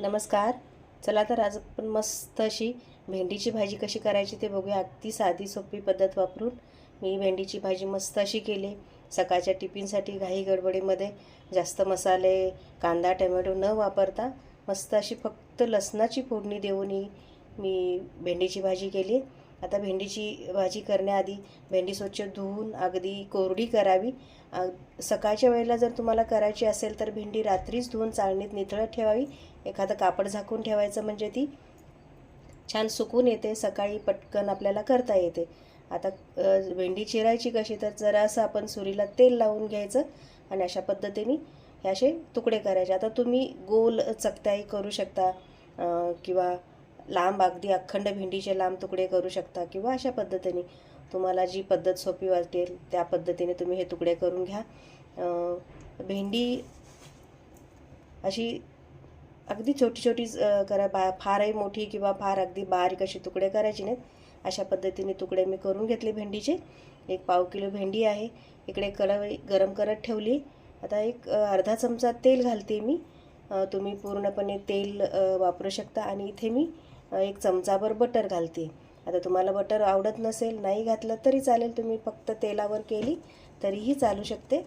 नमस्कार. चला तर आज आपण मस्त अशी भेंडीची भाजी कशी करायची ते बघूया. अगदी साधी सोपी पद्धत वापरून मी भेंडीची भाजी मस्त अशी केली. सकाळच्या टिफिनसाठी घाई गडबडीमध्ये जास्त मसाले कांदा टमॅटो न वापरता मस्त अशी फक्त लसणाची फोडणी देऊन ही मी भेंडीची भाजी केली. आता भेंडीची भाजी करण्याआधी भेंडी स्वच्छ धुवून अगदी कोरडी करावी. सकाळच्या वेळेला जर तुम्हाला करायची असेल तर भेंडी रात्रीच धुवून चाळणीत निथळत ठेवावी. एखादं कापड झाकून ठेवायचं म्हणजे ती छान सुकून येते सकाळी पटकन आपल्याला करता येते. आता भेंडी चिरायची कशी तर जरासं आपण सुरीला तेल लावून घ्यायचं आणि अशा पद्धतीने हे असे तुकडे करायचे. आता तुम्ही गोल चकताई करू शकता किंवा लांब अगदी अखंड भेंडीचे लांब तुकडे करू शकता किंवा अशा पद्धतीने तुम्हाला जी पद्धत सोपी वाटेल त्या पद्धतीने तुम्ही हे तुकडे करून घ्या. भेंडी अशी अगदी छोटी छोटी करा बा फारही मोठी किंवा फार अगदी बारीक अशी तुकडे करायचे नाहीत. अशा पद्धतीने तुकडे मी करून घेतले भेंडीचे. एक पाव किलो भेंडी आहे. इकडे कढई गरम करत ठेवली. आता एक अर्धा चमचा तेल घालते मी. तुम्ही पूर्णपणे तेल वापरू शकता आणि इथे मी एक चमचाभर बटर घालते. आता तुम्हाला बटर आवडत नसेल नाही घातलं तरी चालेल. तुम्ही फक्त तेलावर केली तरीही चालू शकते.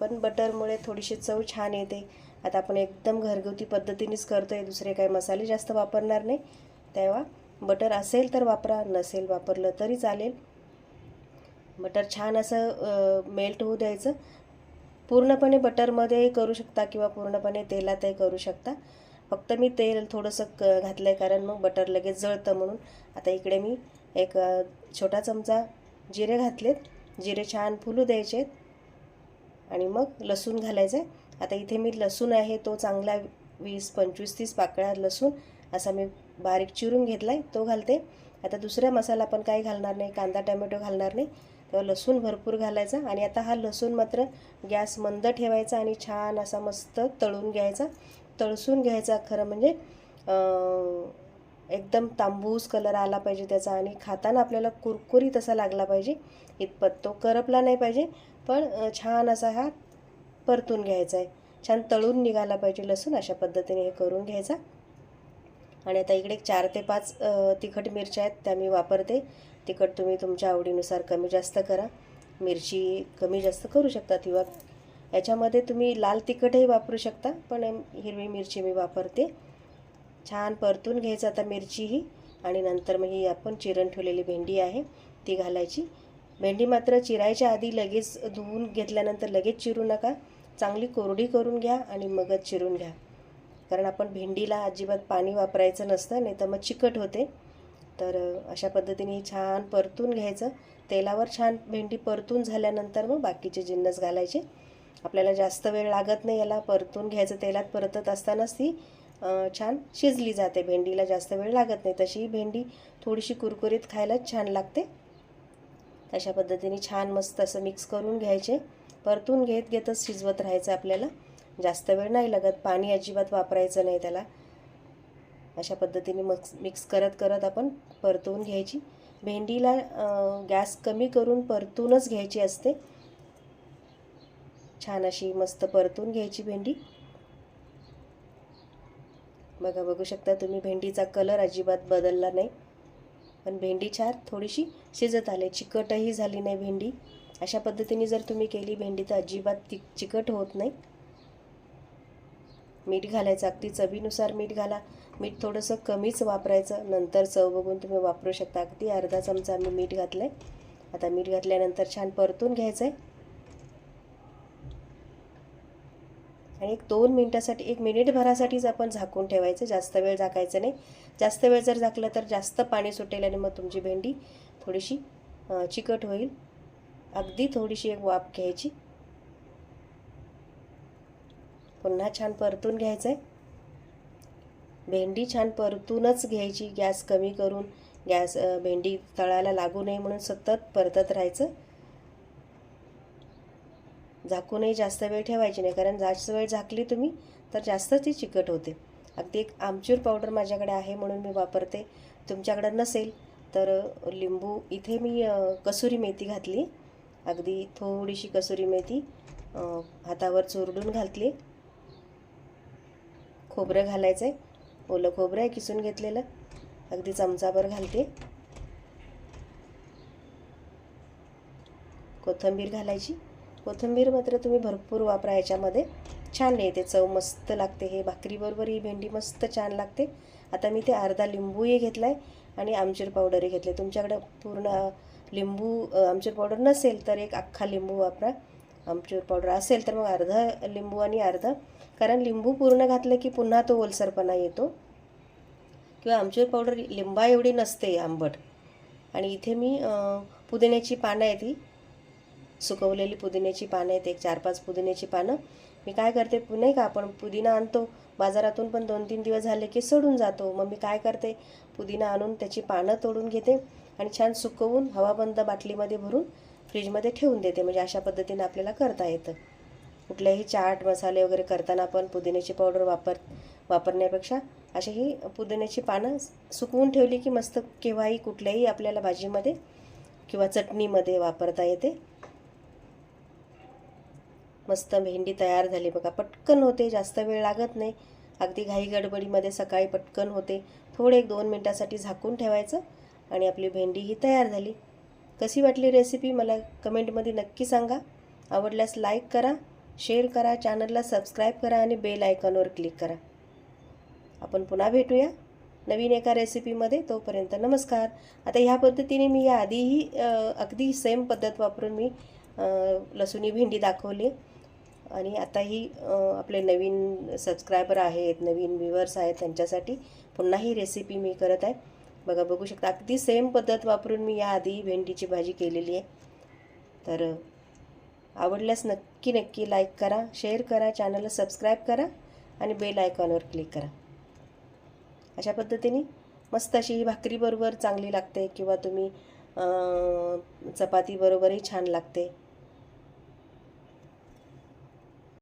पण बटरमुळे थोडीशी चव छान येते. आता आपण एकदम घरगुती पद्धतीनेच करतो आहे दुसरे काही मसाले जास्त वापरणार नाही. तेव्हा बटर असेल तर वापरा नसेल वापरलं तरी चालेल. बटर छान असं मेल्ट होऊ द्यायचं. पूर्णपणे बटरमध्ये करू शकता किंवा पूर्णपणे तेलातही करू शकता. फक्त मी तेल थोडंसं क घातलं आहे कारण मग बटर लगेच जळतं म्हणून. आता इकडे मी एक छोटा चमचा जिरे घातलेत. जिरे छान फुलू द्यायचे. आणि मग लसूण घालायचं आहे आता इथे मी लसूण आहे तो चांगला वीस पंचवीस तीस पाकळ्या लसूण असा मी बारीक चिरून घेतला आहे तो घालते. आता दुसरा मसाला आपण काही घालणार नाही कांदा टमॅटो घालणार नाही. तेव्हा लसूण भरपूर घालायचा. आणि आता हा लसूण मात्र गॅस मंद ठेवायचा आणि छान असा मस्त तळून घ्यायचा. तळसून घ्यायचा खरं म्हणजे एकदम तांबूस कलर आला पाहिजे त्याचा आणि खाताना आपल्याला कुरकुरीत असा लागला पाहिजे. इतपत तो करपला नाही पाहिजे पण छान असा हा परतून घ्यायचा आहे. छान तळून निघाला पाहिजे लसूण अशा पद्धतीने हे करून घ्यायचा. आणि आता इकडे चार ते पाच तिखट मिरच्या आहेत त्या मी वापरते. तिखट तुम्ही तुमच्या आवडीनुसार कमी जास्त करा. मिरची कमी जास्त करू शकता किंवा याच्यामध्ये तुम्ही लाल तिखटही वापरू शकता पण हिरवी मिरची मी वापरते. छान परतून घ्यायचं आता मिरचीही आणि नंतर मग ही आपण चिरण ठेवलेली भेंडी आहे ती घालायची. भेंडी मात्र चिरायच्या आधी लगेच धुवून घेतल्यानंतर लगेच चिरू नका. चांगली कोरडी करून घ्या आणि मगच चिरून घ्या. कारण आपण भेंडीला अजिबात पाणी वापरायचं नसतं नाही तर मग चिकट होते. तर अशा पद्धतीने छान परतून घ्यायचं. तेलावर छान भेंडी परतून झाल्यानंतर मग बाकीचे जिन्नस घालायचे. आपल्याला जास्त वेळ लागत नाही याला परतून घ्यायचं तेलात परतत असतानाच ती छान शिजली जाते. भेंडीला जास्त वेळ लागत नाही. तशी भेंडी थोडीशी कुरकुरीत खायलाच छान लागते. अशा पद्धतीने छान मस्त असं मिक्स करून घ्यायचे. परतून घेत घेतच शिजवत राहायचं आपल्याला. जास्त वेळ नाही लागत. पाणी अजिबात वापरायचं नाही त्याला. अशा पद्धतीने मक्स मिक्स करत करत आपण परतवून घ्यायची. भेंडीला गॅस कमी करून परतूनच घ्यायची असते. छान अशी मस्त परतून घ्यायची भेंडी. बघा बघू शकता तुम्ही भेंडीचा कलर अजिबात बदलला नाही. पण भेंडी छान थोडीशी शिजत आले. चिकटही झाली नाही भेंडी. अशा पद्धतीने जर तुम्ही केली भेंडी तर अजिबात ति चिकट होत नाही. मीठ घालायचं अगदी चवीनुसार मीठ घाला. मीठ थोडंसं कमीच वापरायचं. नंतर चव बघून तुम्ही वापरू शकता. अगदी अर्धा चमचा आम्ही मीठ घातलं आहे आता मीठ घातल्यानंतर छान परतून घ्यायचं आहे आणि एक दोन मिनटासाठी एक मिनिटभरासाठीच आपण झाकून ठेवायचं. जास्त वेळ झाकायचं नाही. जास्त वेळ जर झाकलं तर जास्त पाणी सुटेल आणि मग तुमची भेंडी थोडीशी चिकट होईल. अगदी थोडीशी एक वाफ घ्यायची. पुन्हा छान परतून घ्यायचं आहे भेंडी छान परतूनच घ्यायची. गॅस कमी करून गॅस भेंडी तळायला लागू नये म्हणून सतत परतत राहायचं. झाकूनही जास्त वेळ ठेवायची नाही. कारण जास्त वेळ झाकली तुम्ही तर जास्त ती चिकट होते. अगदी एक आमचूर पावडर माझ्याकडे आहे म्हणून मी वापरते. तुमच्याकडे नसेल तर लिंबू इथे मी कसुरी मेथी घातली. अगदी थोडीशी कसुरी मेथी हातावर चुरडून घातली. खोबरं घालायचं आहे ओलं खोबरं आहे किसून घेतलेलं. अगदी चमचाभर घालते. कोथिंबीर घालायची. कोथिंबीर मात्र तुम्ही भरपूर वापरा याच्यामध्ये छान येते चव मस्त लागते. हे भाकरीबरोबर ही भेंडी मस्त छान लागते. आता मी ते अर्धा लिंबूही घेतला आहे आणि आमचूर पावडरही घेतले. तुमच्याकडे पूर्ण लिंबू आमचूर पावडर नसेल तर एक अख्खा लिंबू वापरा. आमचूर पावडर असेल तर मग अर्धा लिंबू आणि अर्धा. कारण लिंबू पूर्ण घातलं की पुन्हा तो ओलसरपणा येतो. किंवा आमचूर पावडर लिंबा एवढी नसते आंबट. आणि इथे मी पुदिन्याची पानं आहे ती सुकवलेली पुदिन्याची पानं आहेत एक चार पाच पुदिन्याची पानं. मी काय करते नाही का आपण पुदिना आणतो. बाजारातून पण दोन तीन दिवस झाले की सडून जातो. मग मी काय करते पुदिना आणून त्याची पानं तोडून घेते आणि छान सुकवून हवाबंद बाटलीमध्ये भरून फ्रीजमध्ये ठेवून देते. म्हणजे अशा पद्धतीने आपल्याला करता येतं. कुठल्याही चाट मसाले वगैरे करताना आपण पुदिन्याची पावडर वापर वापरण्यापेक्षा अशी ही पुदिन्याची पानं सुकवून ठेवली की मस्त केव्हाही कुठल्याही आपल्याला भाजीमध्ये किंवा चटणीमध्ये वापरता येते. मस्त भेंडी तयार झाली. बघा पटकन होते जास्त वेळ लागत नाही. अगदी घाई गडबडीमध्ये सकाळी पटकन होते. थोडे एक दोन मिनटासाठी झाकून ठेवायचं आणि आपली भेंडी ही तयार झाली. कशी वाटली रेसिपी मला कमेंटमध्ये नक्की सांगा. आवडल्यास लाईक करा शेअर करा चॅनलला सबस्क्राईब करा आणि बेल आयकॉनवर क्लिक करा. आपण पुन्हा भेटूया नवीन एका रेसिपीमध्ये तोपर्यंत नमस्कार. आता ह्या पद्धतीने मी या आधीही अगदी सेम पद्धत वापरून मी लसुणी भेंडी दाखवली. आणि आताही आपले नवीन सबस्क्रायबर आहेत नवीन व्ह्युअर्स आहेत त्यांच्यासाठी पुन्हा ही रेसिपी मी करत आहे. बघा बघू शकता अगदी सेम पद्धत वापरून मी याआधी भेंडीची भाजी केलेली आहे. तर आवडल्यास नक्की नक्की लाईक करा शेअर करा चॅनलला सबस्क्राईब करा आणि बेल आयकॉनवर क्लिक करा. अशा पद्धतीने मस्त अशी ही भाकरीबरोबर चांगली लागते किंवा तुम्ही चपातीबरोबरही छान लागते.